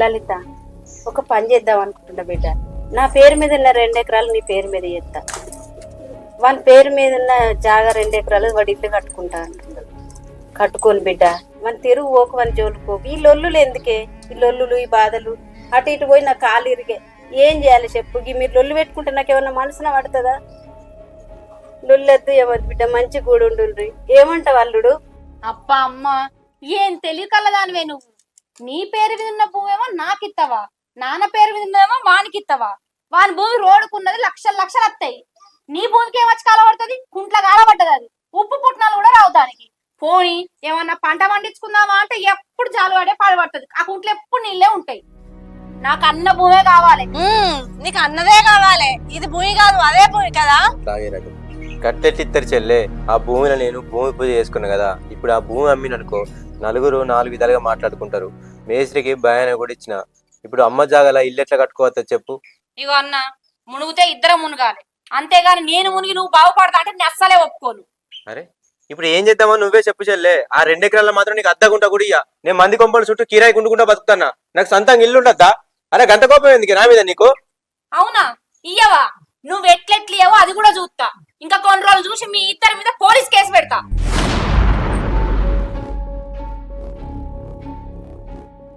లలిత ఒక పని చేద్దాం అనుకుంటున్నా బిడ్డ. నా పేరు మీద ఉన్న రెండు ఎకరాలు నీ పేరు మీద చేస్తా. వాని పేరు మీద ఉన్న జాగా రెండు ఎకరాలు వాడి ఇల్లు కట్టుకుంటా అంటున్నాడు కట్టుకోను బిడ్డ. మన తిరుగు పోకు మన జోలుకో ఈ లొల్లులు ఎందుకే? ఈ లొల్లులు ఈ బాధలు. అటు ఇటు పోయి నా కాలు ఇరిగే. ఏం చేయాలి చెప్పు? మీరు లొల్లు పెట్టుకుంటే నాకు ఏమన్నా మనసున పడుతుందా? లొల్లెద్దు ఏమద్దు బిడ్డ మంచి గూడు ఉండు ఏమంటావు అల్లుడు? అప్ప అమ్మ ఏం తెలియకల్లదానివే నువ్వు? నీ పేరు మీద ఉన్న భూమేమో నాకిత్తవా? నాన్న పేరు మీద ఉన్నదేమో వానికిత్తవా? వాని భూమి రోడ్డుకున్నది లక్షలు లక్షలు వస్తాయి నీ భూమికి ఏమొచ్చి కాలబడుతుంది? కుంట్ల కాలబడ్డది అది. ఉప్పు పుట్నాలు కూడా రావు దానికి. పోని ఏమన్నా పంట పండించుకుందామా అంటే ఎప్పుడు జాలు పడే పడబడుతుంది ఆ కుంట్లో ఎప్పుడు నీళ్ళే ఉంటాయి. నాకు అన్న భూమే కావాలి. నీకు అన్నదే కావాలి. ఇది భూమి కాదు అదే భూమి కదా? కట్టెట్టిద్దరు చెల్లె ఆ భూమిలో నేను భూమి పూజ చేసుకున్నా కదా. ఇప్పుడు ఆ భూమి అమ్మిననుకో నలుగురు నాలుగు విధాలుగా మాట్లాడుకుంటారు. మేస్త్రికి భయాన్ని కూడా ఇచ్చిన ఇప్పుడు అమ్మ జాగల ఇల్లు ఎట్లా కట్టుకోవచ్చో చెప్పు. ఇగో అన్న మునుగుతే ఇద్దరం మునగాలి. అంతేగాని నేను మునిగి నువ్వు బాగుపడతా అంటే నేను అస్సలే ఒప్పుకోను. అరే ఇప్పుడు ఏం చేద్దామో నువ్వే చెప్పు చెల్లె. ఆ రెండు ఎకరాల మాత్రం నీకు అద్దగుంటా కూడా ఇయ్య నేను మంది కొంపల చుట్టూ కిరాయి గుండుకుంటా బతుకుతానా? నాకు సొంతంగా ఇల్లు ఉండద్దా? అరే గంట కోపం ఎందుకు నా మీద నీకు? అవునా? ఇయ్యవా? నువ్వు ఎట్లెట్లియవో అది కూడా చూస్తా